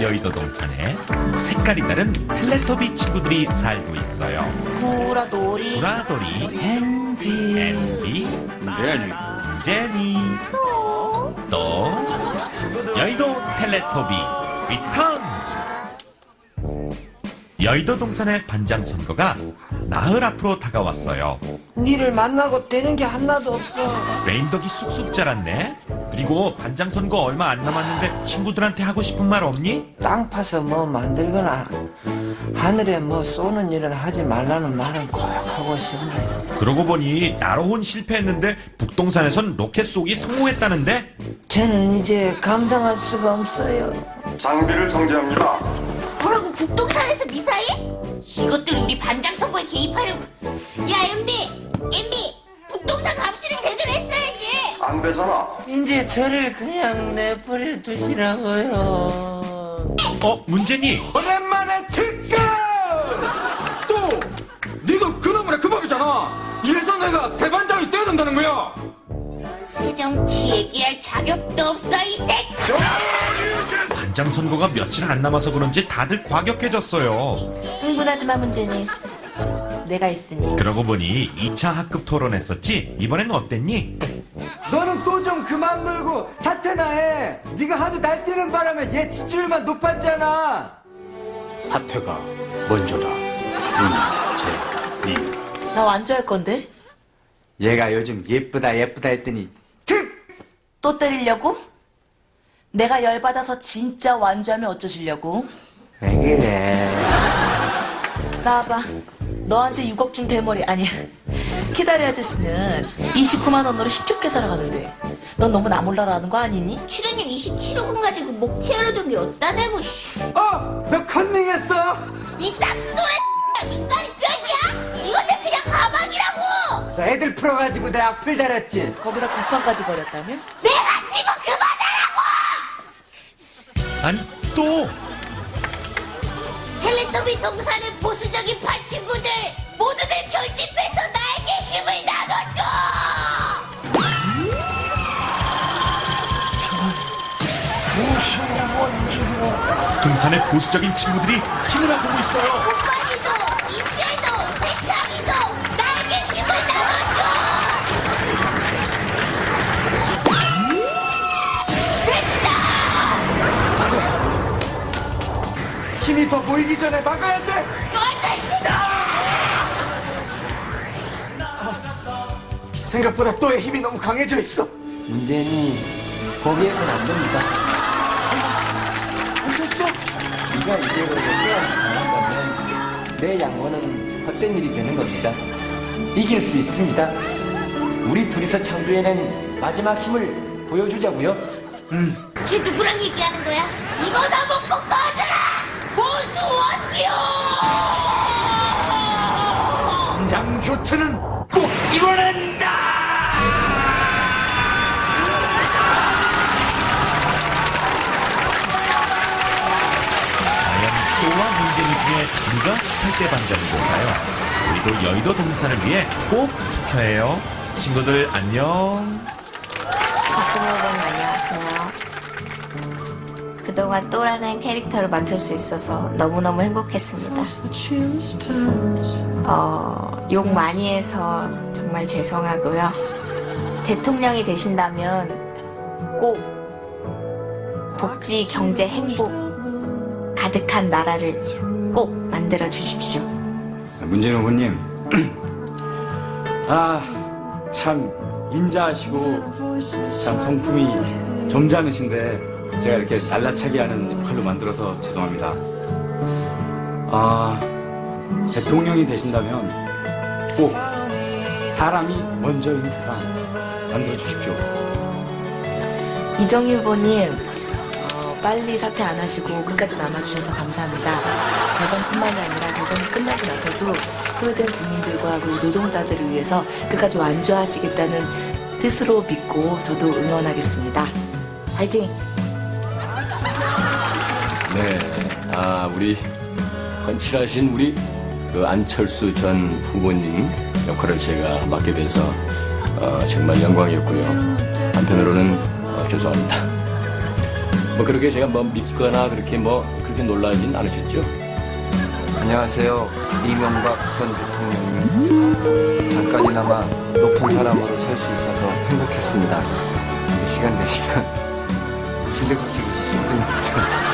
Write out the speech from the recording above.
여의도 동산에 색깔이 다른 텔레토비 친구들이 살고 있어요. 구라돌이 보라돌이, 햄비 앤비, 제니 제니, 또 여의도 텔레토비 리턴즈. 여의도 동산의 반장 선거가 나흘 앞으로 다가왔어요. 니를 만나고 되는 게 하나도 없어. 레임덕이 쑥쑥 자랐네. 그리고 반장 선거 얼마 안 남았는데 친구들한테 하고 싶은 말 없니? 땅 파서 뭐 만들거나 하늘에 뭐 쏘는 일은 하지 말라는 말은 꼭 하고 싶네. 그러고 보니 나로혼 실패했는데 북동산에선 로켓 쏘기 성공했다는데 저는 이제 감당할 수가 없어요. 장비를 정지합니다. 뭐라고 북동산에서 미사일? 이것들 우리 반장 선거에 개입하려고 야 MB MB 안 되잖아. 이제 저를 그냥 내버려 두시라고요. 어 문제니 오랜만에 특급! 또! 니도 그놈의 그 법이잖아! 이래서 내가 새 반장이 돼야 된다는 거야! 새 정치 얘기할 자격도 없어 이 새끼 반장 선거가 며칠 안 남아서 그런지 다들 과격해졌어요. 흥분하지 마, 문제니. 내가 있으니. 그러고 보니 2차 학급 토론했었지 이번엔 어땠니? 너는 또 좀 그만 물고 사퇴나 해. 네가 하도 날뛰는 바람에 얘 지지율만 높았잖아. 사퇴가 먼저다. 문제니. 나 완주할 건데? 얘가 요즘 예쁘다 예쁘다 했더니 특! 또 때리려고? 내가 열받아서 진짜 완주하면 어쩌시려고? 왜 그래? 나와봐. 너한테 6억 준 대머리, 아니야. 키다리 아저씨는 29만 원으로 힘겹게 살아가는데. 넌 너무 나 몰라라는 거 아니니? 출연료 27억원 가지고 목 채우려던 게 어디다 대고 씨. 어! 너 컨닝했어? 이 싹스 노래 눈가리 뼈냐? 이것들 그냥 가방이라고 너 애들 풀어가지고 내 악플 달았지? 거기다 쿠팡까지 버렸다며? 내가 팀은 그만하라고 아니 또 텔레토비 동산의 보수적인 반 동산의 보수적인 친구들이 힘을 합고 있어요. 오빠지도 인재도 배창이도 나에게 힘을 나눠줘 힘이 더 모이기 전에 막아야 돼! 너잘 생각보다 또의 힘이 너무 강해져 있어. 문제는 거기에선 안 됩니다. 네가 이대로 거면 내 양호는 헛된 일이 되는 겁니다. 이길 수 있습니다. 우리 둘이서 창조해낸 마지막 힘을 보여주자고요. 쟤 누구랑 얘기하는 거야? 이거 나 먹고 꺼져라! 보수 원표! 당장 교체는 꼭 이뤄낸다! 누가 18대 반장이 될까요? 우리도 여의도 동산을 위해 꼭 투표해요. 친구들 안녕. 박근혜 후보님 안녕하세요. 그동안 또라는 캐릭터를 맡을 수 있어서 너무너무 행복했습니다. 어, 욕 많이 해서 정말 죄송하고요. 대통령이 되신다면 꼭 복지, 경제, 행복 가득한 나라를 꼭 만들어 주십시오. 문재인 후보님. 아, 참, 인자하시고, 참 성품이 점잖으신데, 제가 이렇게 날라차게 하는 역할로 만들어서 죄송합니다. 아, 대통령이 되신다면, 꼭, 사람이 먼저인 세상 만들어 주십시오. 이정희 후보님, 어, 빨리 사퇴 안 하시고 끝까지 남아주셔서 감사합니다. 대선뿐만이 아니라 대선이 끝나고 나서도 소외된 국민들과 그리고 노동자들을 위해서 끝까지 완주하시겠다는 뜻으로 믿고 저도 응원하겠습니다. 화이팅! 네, 아 우리 헌칠하신 우리 그 안철수 전 후보님 역할을 제가 맡게 돼서 어, 정말 영광이었고요. 한편으로는 어, 죄송합니다. 뭐 그렇게 제가 뭐 믿거나 그렇게 뭐 그렇게 놀라진 않으셨죠? 안녕하세요. 이명박 전 대통령님. 잠깐이나마 높은 사람으로 살 수 있어서 행복했습니다. 시간 되시면 순대국집 있으신 분이 있죠.